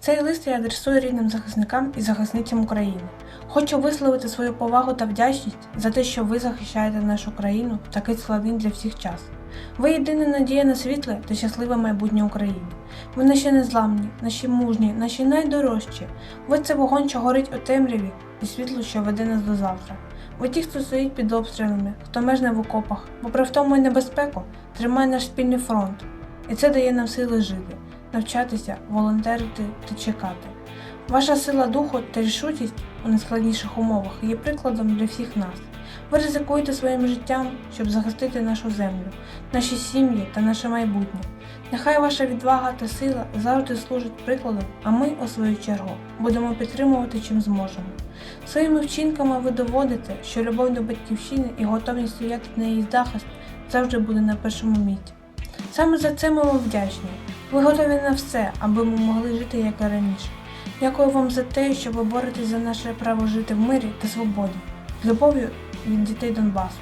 Цей лист я адресую рідним захисникам і захисницям України. Хочу висловити свою повагу та вдячність за те, що ви захищаєте нашу країну в такий складний для всіх час. Ви єдина надія на світле та щасливе майбутнє України. Ви наші незламні, наші мужні, наші найдорожчі. Ви це вогонь, що горить у темряві, і світло, що веде нас до завтра. Ви ті, хто стоїть під обстрілами, хто межне в окопах, попри втому і небезпеку, тримає наш спільний фронт. І це дає нам сили жити, навчатися, волонтерити та чекати. Ваша сила духу та рішучість у найскладніших умовах є прикладом для всіх нас. Ви ризикуєте своїм життям, щоб захистити нашу землю, наші сім'ї та наше майбутнє. Нехай ваша відвага та сила завжди служать прикладом, а ми, у свою чергу, будемо підтримувати чим зможемо. Своїми вчинками ви доводите, що любов до батьківщини і готовність стояти на її захист завжди буде на першому місці. Саме за це ми вам вдячні. Ви готові на все, аби ми могли жити як і раніше. Дякую вам за те, що ви боретесь за наше право жити в мирі та свободі. З любов'ю від дітей Донбасу.